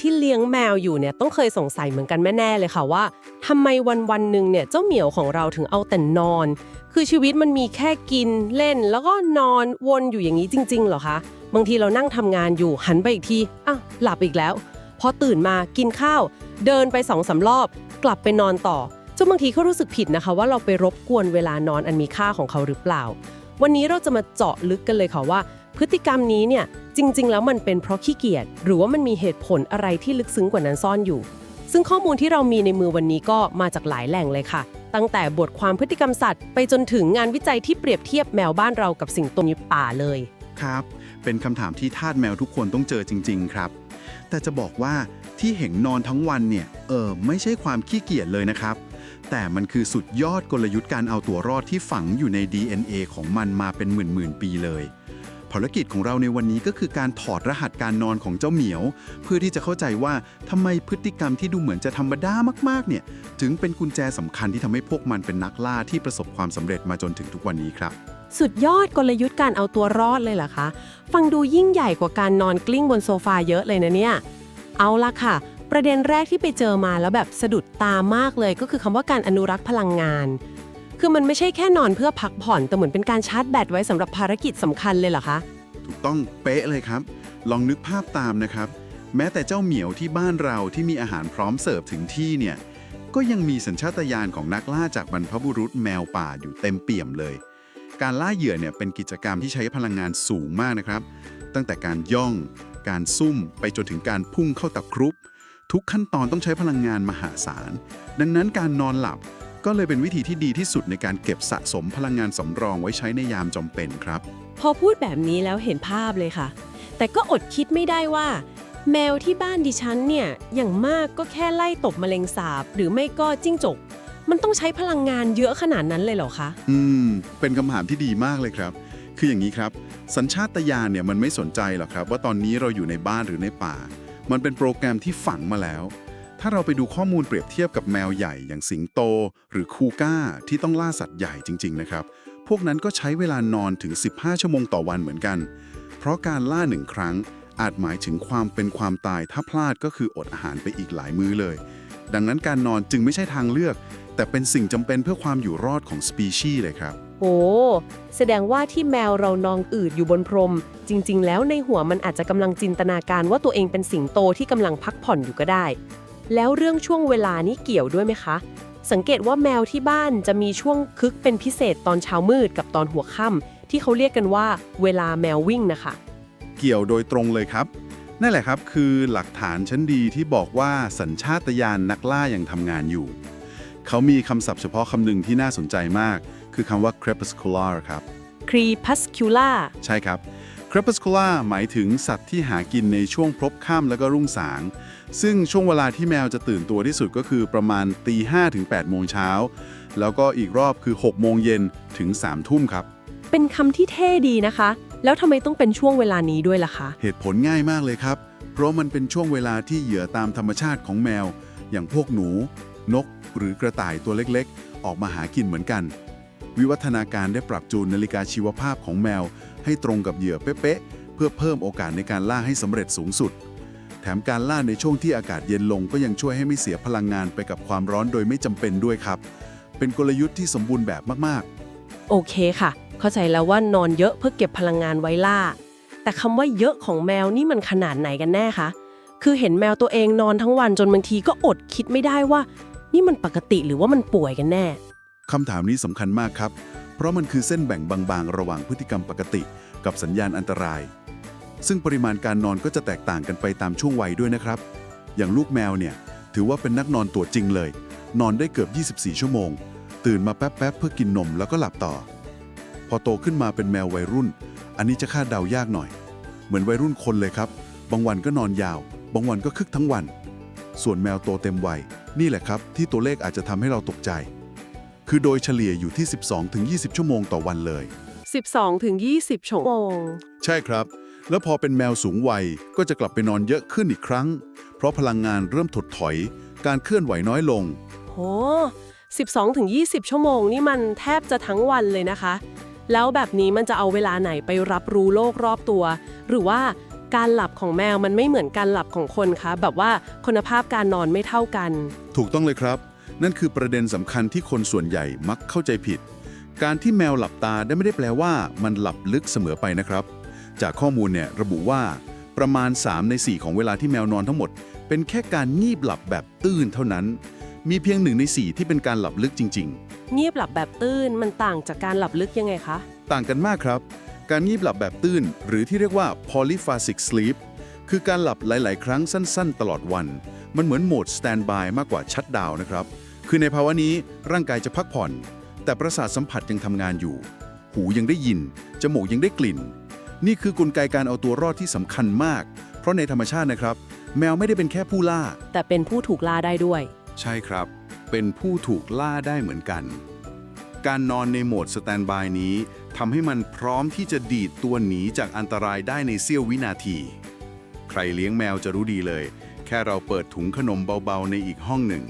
ที่เลี้ยงแมวอยู่เนี่ยต้องเคยสงสัยเหมือนกันแน่ๆเลยค่ะว่าทำไมวันวันหนึ่งเนี่ยเจ้าเหมียวของเราถึงเอาแต่นอน คือชีวิตมันมีแค่กินเล่น แล้วก็นอนวนอยู่อย่างนี้จริงๆเหรอคะบางทีเรานั่งทำงานอยู่หันไปอีกทีอ้าวหลับอีกแล้วพอตื่นมากินข้าว เดินไปสองสารอบ กลับไปนอนต่อจนบางทีเขารู้สึกผิดนะคะ ว่าเราไปรบกวนเวลานอนอันมีค่าของเขาหรือเปล่า วันนี้เราจะมาเจาะลึกกันเลยค่ะว่า พฤติกรรมนี้เนี่ยจริง ๆ แล้วมันเป็นเพราะขี้เกียจหรือว่ามันมีเหตุผลอะไรที่ลึกซึ้งกว่านั้นซ่อนอยู่ ซึ่งข้อมูลที่เรามีในมือวันนี้ก็มาจากหลายแหล่งเลยค่ะ ตั้งแต่บทความพฤติกรรมสัตว์ ไปจนถึงงานวิจัยที่เปรียบเทียบแมวบ้านเรากับสิ่งโตในป่าเลย ครับ เป็นคำถามที่ทาสแมวทุกคนต้องเจอจริง ๆ ครับ แต่จะบอกว่าที่เห็นนอนทั้งวันเนี่ยเออไม่ใช่ความขี้เกียจเลยนะครับ แต่มันคือสุดยอดกลยุทธ์การเอาตัวรอดที่ฝังอยู่ใน DNA ของมันมาเป็นหมื่นๆปีเลย ภารกิจของเราในวันนี้ก็คือการถอดรหัสการนอนของเจ้าเหมียว เพื่อที่จะเข้าใจว่าทำไมพฤติกรรมที่ดูเหมือนจะธรรมดามากๆเนี่ยถึงเป็นกุญแจสำคัญที่ทำให้พวกมันเป็นนักล่าที่ประสบความสำเร็จมาจนถึงทุกวันนี้ครับ สุดยอดกลยุทธ์การเอาตัวรอดเลยเหรอคะ ฟังดูยิ่งใหญ่กว่าการนอนกลิ้งบนโซฟาเยอะเลยนะเนี่ย เอาละค่ะ ประเด็นแรกที่ไปเจอมาแล้วแบบสะดุดตามากเลยก็คือคำว่าการอนุรักษ์พลังงาน คือมันไม่ใช่แค่นอนเพื่อพักผ่อน แต่เหมือนเป็นการชาร์จแบตไว้สำหรับภารกิจสำคัญเลยเหรอคะ ถูกต้องเป๊ะเลยครับ ลองนึกภาพตามนะครับ แม้แต่เจ้าเหมียวที่บ้านเราที่มีอาหารพร้อมเสิร์ฟถึงที่เนี่ย ก็ยังมีสัญชาตญาณของนักล่าจากบรรพบุรุษแมวป่าอยู่เต็มเปี่ยมเลย การล่าเหยื่อเนี่ยเป็นกิจกรรมที่ใช้พลังงานสูงมากนะครับ ตั้งแต่การย่อง การซุ่ม ไปจนถึงการพุ่งเข้าตะครุบ ทุกขั้นตอนต้องใช้พลังงานมหาศาล ดังนั้นการนอนหลับ ก็เลยเป็นวิธีที่ดีที่สุดในการเก็บสะสมพลังงานสำรองไว้ใช้ในยามจำเป็นครับ พอพูดแบบนี้แล้วเห็นภาพเลยค่ะ แต่ก็อดคิดไม่ได้ว่า แมวที่บ้านดิฉันเนี่ยอย่างมากก็แค่ไล่ตบแมลงสาบ หรือไม่ก็จิ้งจก มันต้องใช้พลังงานเยอะขนาดนั้นเลยเหรอคะอืม เป็นคำถามที่ดีมากเลยครับ คืออย่างนี้ครับ สัญชาตญาณเนี่ยมันไม่สนใจหรอกครับ ว่าตอนนี้เราอยู่ในบ้านหรือในป่า มันเป็นโปรแกรมที่ฝังมาแล้ว ถ้าเราไปดูข้อมูลเปรียบเทียบกับแมวใหญ่อย่างสิงโต หรือคูก้าที่ต้องล่าสัตว์ใหญ่จริง ๆ นะครับ พวกนั้นก็ใช้เวลานอนถึง 15 ชั่วโมงต่อวันเหมือนกัน เพราะการล่าหนึ่งครั้ง อาจหมายถึงความเป็นความตายถ้าพลาดก็คืออดอาหารไปอีกหลายมื้อเลย ดังนั้นการนอนจึงไม่ใช่ทางเลือก แต่เป็นสิ่งจำเป็นเพื่อความอยู่รอดของสปีชีส์เลยครับ โอ้แสดงว่าที่แมวเรานองอืดอยู่บนพรม จริง ๆ แล้วในหัวมันอาจจะกำลังจินตนาการว่าตัวเองเป็นสิงโตที่กำลังพักผ่อนอยู่ก็ได้ แล้วเรื่องช่วงเวลานี้เกี่ยวด้วยไหมคะ สังเกตว่าแมวที่บ้านจะมีช่วงคึกเป็นพิเศษตอนเช้ามืดกับตอนหัวค่ำที่เขาเรียกกันว่าเวลาแมววิ่งนะคะ เกี่ยวโดยตรงเลยครับ นั่นแหละครับคือหลักฐานชั้นดีที่บอกว่าสัญชาตญาณนักล่ายังทำงานอยู่ เขามีคำศัพท์เฉพาะคำหนึ่งที่น่าสนใจมาก คือคำว่า crepuscular ครับ crepuscular ใช่ครับ crepuscular หมายถึงสัตว์ที่หากินในช่วงพลบค่ำแล้วก็รุ่งสาง ซึ่งช่วงเวลาที่แมวจะตื่นตัวที่สุดก็คือประมาณตี5ถึง8โมงเช้า แล้วก็อีกรอบคือ 6 โมงเย็นถึง3ทุ่มครับ เป็นคำที่เท่ดีนะคะ แล้วทำไมต้องเป็นช่วงเวลานี้ด้วยล่ะคะ เหตุผลง่ายมากเลยครับ เพราะมันเป็นช่วงเวลาที่เหยื่อตามธรรมชาติของแมว อย่างพวกหนู นก หรือกระต่ายตัวเล็กๆ ออกมาหากินเหมือนกัน วิวัฒนาการได้ปรับจูนนาฬิกาชีวภาพของแมว ให้ตรงกับเหยื่อเป๊ะๆเพื่อเพิ่มโอกาสในการล่าให้สำเร็จสูงสุด แถมการล่าในช่วงที่อากาศเย็นลงก็ยังช่วยให้ไม่เสียพลังงานไปกับความร้อนโดยไม่จำเป็นด้วยครับ เป็นกลยุทธ์ที่สมบูรณ์แบบมากๆ โอเคค่ะ เข้าใจแล้วว่านอนเยอะเพื่อเก็บพลังงานไว้ล่า แต่คำว่าเยอะของแมวนี่มันขนาดไหนกันแน่คะคือเห็นแมวตัวเองนอนทั้งวันจนบางทีก็อดคิดไม่ได้ว่า นี่มันปกติหรือว่ามันป่วยกันแน่คำถามนี้สำคัญมากครับ เพราะมันคือเส้นแบ่งบางๆ ระหว่างพฤติกรรมปกติ กับสัญญาณอันตราย ซึ่งปริมาณการนอนก็จะแตกต่างกันไปตามช่วงวัยด้วยนะครับ อย่างลูกแมวเนี่ย ถือว่าเป็นนักนอนตัวจริงเลย นอนได้เกือบ 24 ชั่วโมง ตื่นมาแป๊บๆ เพื่อกินนมแล้วก็หลับต่อ พอโตขึ้นมาเป็นแมววัยรุ่น อันนี้จะคาดเดายากหน่อย เหมือนวัยรุ่นคนเลยครับ บางวันก็นอนยาว บางวันก็คึกทั้งวัน ส่วนแมวโตเต็มวัย นี่แหละครับ ที่ตัวเลขอาจจะทำให้เราตกใจ คือโดยเฉลี่ยอยู่ที่ 12-20 ชั่วโมงต่อวันเลย 12ถึง20 ชั่วโมง ใช่ครับ แล้วพอเป็นแมวสูงวัยก็จะกลับไปนอนเยอะขึ้นอีกครั้ง เพราะพลังงานเริ่มถดถอย การเคลื่อนไหวน้อยลง โห 12ถึง20 ชั่วโมงนี่มันแทบจะทั้งวันเลยนะคะ แล้วแบบนี้มันจะเอาเวลาไหนไปรับรู้โลกรอบตัว หรือว่าการหลับของแมวมันไม่เหมือนการหลับของคนคะ แบบว่าคุณภาพการนอนไม่เท่ากัน ถูกต้องเลยครับ นั่นคือประเด็นสำคัญที่คนส่วนใหญ่มักเข้าใจผิด การที่แมวหลับตาได้ไม่ได้แปลว่ามันหลับลึกเสมอไปนะครับ จากข้อมูลเนี่ยระบุว่าประมาณ 3 ใน 4 ของเวลาที่แมวนอนทั้งหมด เป็นแค่การงีบหลับแบบตื้นเท่านั้น มีเพียงหนึ่งใน 4 ที่เป็นการหลับลึกจริงๆเงียบหลับแบบตื้นมันต่างจากการหลับลึกยังไงคะ ต่างกันมากครับ การงีบหลับแบบตื้น หรือที่เรียกว่า polyphasic sleep คือการหลับหลาย ๆ ครั้งสั้น ๆ ตลอดวัน มันเหมือนโหมด standby มากกว่าชัดดาวนะครับ คือในภาวะนี้ร่างกายจะพักผ่อน แต่ประสาทสัมผัสยังทำงานอยู่ หูยังได้ยิน จมูกยังได้กลิ่น นี่คือกลไกการเอาตัวรอดที่สำคัญมาก เพราะในธรรมชาตินะครับ แมวไม่ได้เป็นแค่ผู้ล่า แต่เป็นผู้ถูกล่าได้ด้วย ใช่ครับ เป็นผู้ถูกล่าได้เหมือนกัน การนอนในโหมดสแตนบายนี้ทำให้มันพร้อมที่จะดีดตัวหนีจากอันตรายได้ในเสี้ยววินาที ใครเลี้ยงแมวจะรู้ดีเลย แค่เราเปิดถุงขนมเบาๆในอีกห้องหนึ่ง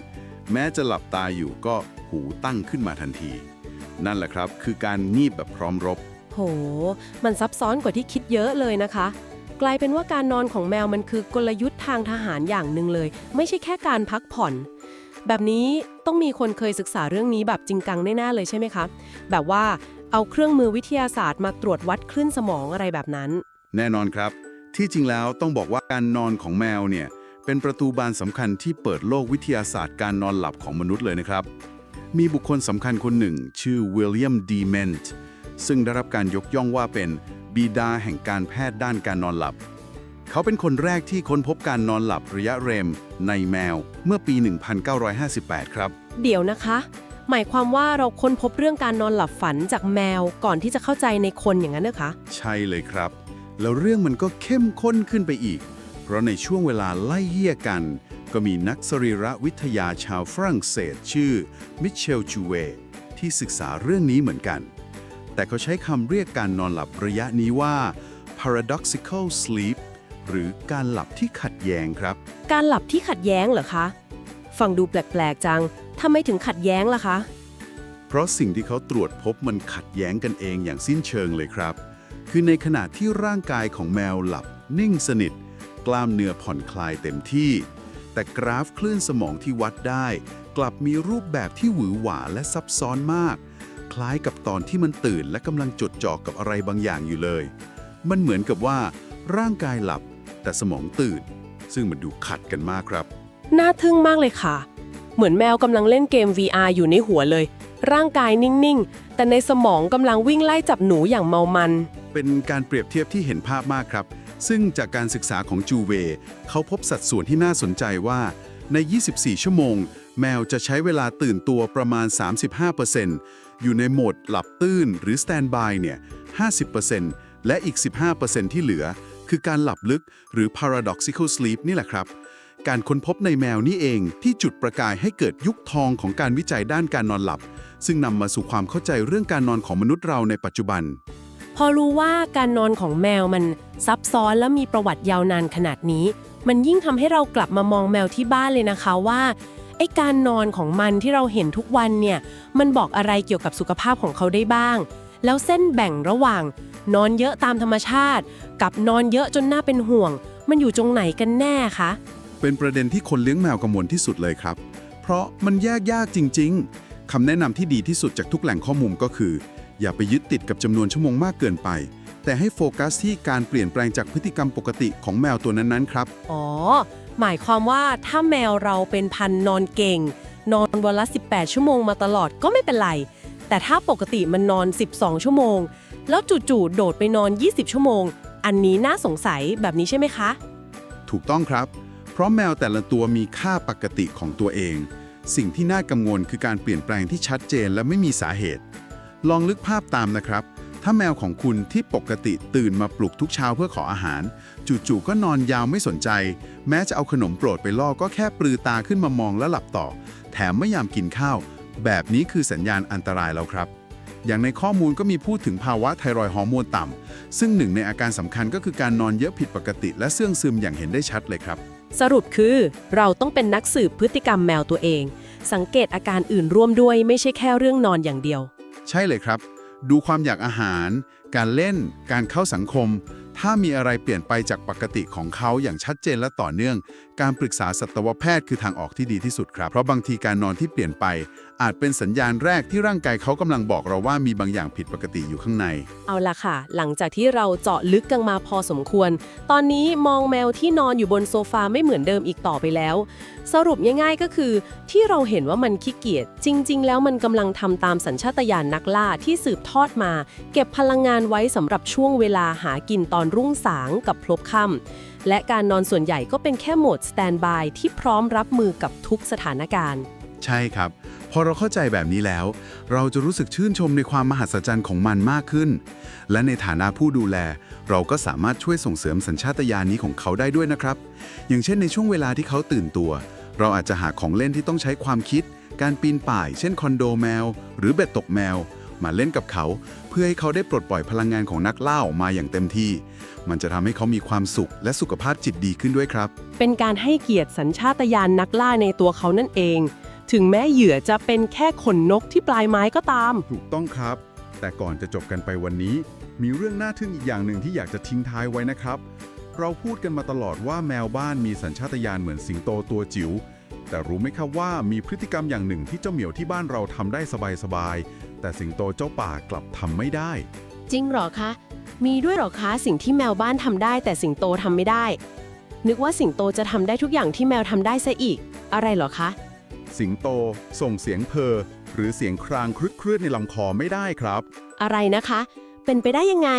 แม้จะหลับตาอยู่ก็หูตั้งขึ้นมาทันที นั่นแหละครับ คือการงีบแบบพร้อมรบโห มันซับซ้อนกว่าที่คิดเยอะเลยนะคะ กลายเป็นว่าการนอนของแมวมันคือกลยุทธ์ทางทหารอย่างหนึ่งเลย ไม่ใช่แค่การพักผ่อน แบบนี้ต้องมีคนเคยศึกษาเรื่องนี้แบบจริงจังแน่ๆเลยใช่ไหมคะ แบบว่าเอาเครื่องมือวิทยาศาสตร์มาตรวจวัดคลื่นสมองอะไรแบบนั้น แน่นอนครับ ที่จริงแล้วต้องบอกว่าการนอนของแมวเนี่ยเป็นประตูบานสำคัญที่เปิดโลกวิทยาศาสตร์การนอนหลับของมนุษย์เลยนะครับมีบุคคลสำคัญคนหนึ่ง ชื่อวิลเลียมดีเมนต์ ซึ่งได้รับการยกย่องว่าเป็นบิดาแห่งการแพทย์ด้านการนอนหลับ เขาเป็นคนแรกที่ค้นพบการนอนหลับระยะเรม ในแมวเมื่อปี 1958 ครับ เดี๋ยวนะคะ หมายความว่าเราค้นพบเรื่องการนอนหลับฝันจากแมวก่อนที่จะเข้าใจในคนอย่างนั้นนะคะ ใช่เลยครับ แล้วเรื่องมันก็เข้มข้นขึ้นไปอีก เพราะในช่วงเวลาไล่เยี่ยกัน ก็มีนักสรีรวิทยาชาวฝรั่งเศสชื่อมิเชลจูเวที่ศึกษาเรื่องนี้เหมือนกัน แต่เขาใช้คำเรียกการนอนหลับระยะนี้ว่า paradoxical sleep หรือการหลับที่ขัดแย้งครับ การหลับที่ขัดแย้งเหรอคะ ฟังดูแปลก ๆ จังทำไมถึงขัดแย้งล่ะคะ เพราะสิ่งที่เขาตรวจพบมันขัดแย้งกันเองอย่างสิ้นเชิงเลยครับ คือในขณะที่ร่างกายของแมวหลับนิ่งสนิท กล้ามเนื้อผ่อนคลายเต็มที่ แต่กราฟคลื่นสมองที่วัดได้ กลับมีรูปแบบที่หวือหวาและซับซ้อนมาก คล้ายกับตอนที่มันตื่นและกำลังจดจ่อกับอะไรบางอย่างอยู่เลย มันเหมือนกับว่า ร่างกายหลับ แต่สมองตื่น ซึ่งมันดูขัดกันมากครับ น่าทึ่งมากเลยค่ะ เหมือนแมวกำลังเล่นเกม VR อยู่ในหัวเลย ร่างกายนิ่ง ๆ แต่ในสมองกำลังวิ่งไล่จับหนูอย่างเมามัน เป็นการเปรียบเทียบที่เห็นภาพมากครับ ซึ่งจากการศึกษาของจูเว เขาพบสัดส่วนที่น่าสนใจว่าใน 24 ชั่วโมง แมวจะใช้เวลาตื่นตัวประมาณ 35%อยู่ในโหมดหลับตื้นหรือ Standby เนี่ย 50%และอีก 15%ที่เหลือ คือการหลับลึกหรือ paradoxical sleep นี่แหละครับ การค้นพบในแมวนี่เองที่จุดประกายให้เกิดยุคทองของการวิจัยด้านการนอนหลับ ซึ่งนำมาสู่ความเข้าใจเรื่องการนอนของมนุษย์เราในปัจจุบัน พอรู้ว่าการนอนของแมวมันซับซ้อนและมีประวัติยาวนานขนาดนี้ มันยิ่งทำให้เรากลับมามองแมวที่บ้านเลยนะคะว่า ไอการนอนของมันที่เราเห็นทุกวันเนี่ยมันบอกอะไรเกี่ยวกับสุขภาพของเขาได้บ้าง แล้วเส้นแบ่งระหว่าง นอนเยอะตามธรรมชาติ กับนอนเยอะจนน่าเป็นห่วง มันอยู่ตรงไหนกันแน่คะเป็นประเด็นที่คนเลี้ยงแมวกังวลที่สุดเลยครับ เพราะมันแยกยากจริง ๆคำแนะนำที่ดีที่สุดจากทุกแหล่งข้อมูลก็คือ อย่าไปยึดติดกับจำนวนชั่วโมงมากเกินไป แต่ให้โฟกัสที่การเปลี่ยนแปลงจากพฤติกรรมปกติของแมวตัวนั้นๆครับ อ๋อ หมายความว่าถ้าแมวเราเป็นพันนอนเก่ง นอนวันละ 18 ชั่วโมงมาตลอดก็ไม่เป็นไร แต่ถ้าปกติมันนอน 12 ชั่วโมง แล้วจู่ๆโดดไปนอน 20 ชั่วโมง อันนี้น่าสงสัยแบบนี้ใช่ไหมคะ ถูกต้องครับ เพราะแมวแต่ละตัวมีค่าปกติของตัวเอง สิ่งที่น่ากังวลคือการเปลี่ยนแปลงที่ชัดเจนและไม่มีสาเหตุ ลองลึกภาพตามนะครับ ถ้าแมวของคุณที่ปกติตื่นมาปลุกทุกเช้าเพื่อขออาหาร จู่ๆก็นอนยาวไม่สนใจ แม้จะเอาขนมโปรดไปล่อก็แค่ปลือตาขึ้นมามองและหลับต่อ แถมไม่ยามกินข้าว แบบนี้คือสัญญาณอันตรายแล้วครับ อย่างในข้อมูลก็มีพูดถึงภาวะไทรอยด์ฮอร์โมนต่ำซึ่งหนึ่งในอาการสำคัญก็คือการนอนเยอะผิดปกติ และเสื่องซึมอย่างเห็นได้ชัดเลยครับ สรุปคือเราต้องเป็นนักสืบพฤติกรรมแมวตัวเอง สังเกตอาการอื่นร่วมด้วยไม่ใช่แค่เรื่องนอนอย่างเดียว ใช่เลยครับ ดูความอยากอาหาร การเล่น การเข้าสังคม ถ้ามีอะไรเปลี่ยนไปจากปกติของเขาอย่างชัดเจนและต่อเนื่อง การปรึกษาสัตวแพทย์คือทางออกที่ดีที่สุดครับ เพราะบางทีการนอนที่เปลี่ยนไป อาจเป็นสัญญาณแรกที่ร่างกายเขากำลังบอกเราว่ามีบางอย่างผิดปกติอยู่ข้างใน เอาละค่ะ หลังจากที่เราเจาะลึกกันมาพอสมควร ตอนนี้มองแมวที่นอนอยู่บนโซฟาไม่เหมือนเดิมอีกต่อไปแล้ว สรุปง่ายๆก็คือ ที่เราเห็นว่ามันขี้เกียจจริง ๆ แล้วมันกำลังทำตามสัญชาตญาณนักล่าที่สืบทอดมา เก็บพลังงานไว้สำหรับช่วงเวลาหากินตอนรุ่งสางกับพลบค่ำและการนอนส่วนใหญ่ก็เป็นแค่โหมดสแตนบายที่พร้อมรับมือกับทุกสถานการณ์ ใช่ครับ พอเราเข้าใจแบบนี้แล้ว เราจะรู้สึกชื่นชมในความมหัศจรรย์ของมันมากขึ้น และในฐานะผู้ดูแล เราก็สามารถช่วยส่งเสริมสัญชาตญาณนี้ของเขาได้ด้วยนะครับ อย่างเช่นในช่วงเวลาที่เขาตื่นตัว เราอาจจะหาของเล่นที่ต้องใช้ความคิด การปีนป่าย เช่นคอนโดแมว หรือเบ็ดตกแมว มาเล่นกับเขา เพื่อให้เขาได้ปลดปล่อยพลังงานของนักล่าออกมาอย่างเต็มที่ มันจะทำให้เขามีความสุขและสุขภาพจิตดีขึ้นด้วยครับ เป็นการให้เกียรติสัญชาตญาณนักล่าในตัวเขานั่นเอง ถึงแม้เหยื่อจะเป็นแค่ขนนกที่ปลายไม้ก็ตาม ถูกต้องครับ แต่ก่อนจะจบกันไปวันนี้ มีเรื่องน่าทึ่งอีกอย่างหนึ่งที่อยากจะทิ้งท้ายไว้นะครับ เราพูดกันมาตลอดว่าแมวบ้านมีสัญชาตญาณเหมือนสิงโตตัวจิ๋วแต่รู้ไหมครับว่ามีพฤติกรรมอย่างหนึ่งที่เจ้าเหมียวที่บ้านเราทำได้สบายๆแต่สิงโตเจ้าป่ากลับทำไม่ได้ จริงเหรอคะ มีด้วยเหรอคะสิ่งที่แมวบ้านทำได้แต่สิงโตทำไม่ได้ นึกว่าสิงโตจะทำได้ทุกอย่างที่แมวทำได้ซะอีก อะไรเหรอคะ สิงโต ส่งเสียงเพอหรือเสียงครางครึดครืดในลำคอไม่ได้ครับ อะไรนะคะ เป็นไปได้ยังไง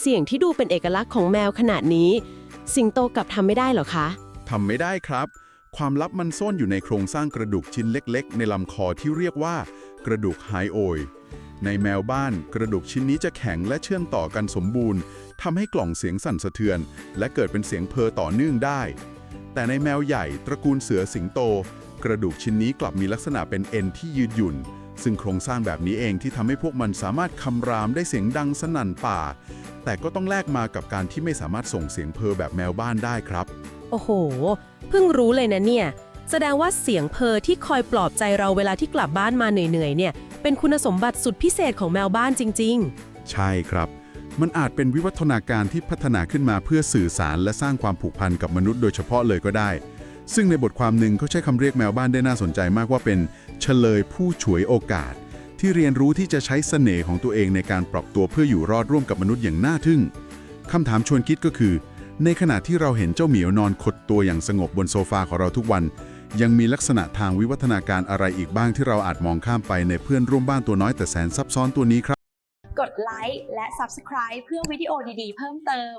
เสียงที่ดูเป็นเอกลักษณ์ของแมวขนาดนี้ สิงโตกลับทำไม่ได้เหรอคะทำไม่ได้ครับ ความลับมันซ่อนอยู่ในโครงสร้างกระดูกชิ้นเล็ก ๆ ในลำคอที่เรียกว่า กระดูกไฮโอยในแมวบ้านกระดูกชิ้นนี้จะแข็งและเชื่อมต่อกันสมบูรณ์ทำให้กล่องเสียงสั่นสะเทือน และเกิดเป็นเสียงเพอต่อเนื่องได้ แต่ในแมวใหญ่ตระกูลเสือสิงโต กระดูกชิ้นนี้กลับมีลักษณะเป็นเอ็นที่ยืดหยุ่น ซึ่งโครงสร้างแบบนี้เองที่ทำให้พวกมันสามารถคำรามได้เสียงดังสนั่นป่า แต่ก็ต้องแลกมากับการที่ไม่สามารถส่งเสียงเพอแบบแมวบ้านได้ครับ โอ้โห เพิ่งรู้เลยนะเนี่ย แสดงว่าเสียงเพอที่คอยปลอบใจเราเวลาที่กลับบ้านมาเหนื่อยๆเนี่ย เป็นคุณสมบัติสุดพิเศษของแมวบ้านจริงใช่ครับมันอาจเป็นวิวัฒนาการที่พัฒนาขึ้นมาเพื่อสื่อสารและสร้างความผูกพันกับมนุษย์โดยเฉพาะเลยก็ได้ ซึ่งในบทความหนึ่งเขาใช้คำเรียกแมวบ้านได้น่าสนใจมากว่าเป็นเฉลยผู้ฉวยโอกาส ที่เรียนรู้ที่จะใช้เสน่ห์ของตัวเองในการปรับตัวเพื่ออยู่รอดร่วมกับมนุษย์อย่างน่าทึ่งคำถามชวนคิดก็คือ ในขณะที่เราเห็นเจ้าเหมียวนอนขดตัวอย่างสงบบนโซฟาของเราทุกวัน ยังมีลักษณะทางวิวัฒนาการอะไรอีกบ้างที่เราอาจมองข้ามไปในเพื่อนร่วมบ้านตัวน้อยแต่แสนซับซ้อนตัวนี้ครับ กดไลค์และ Subscribe เพื่อวิดีโอดีๆ เพิ่มเติม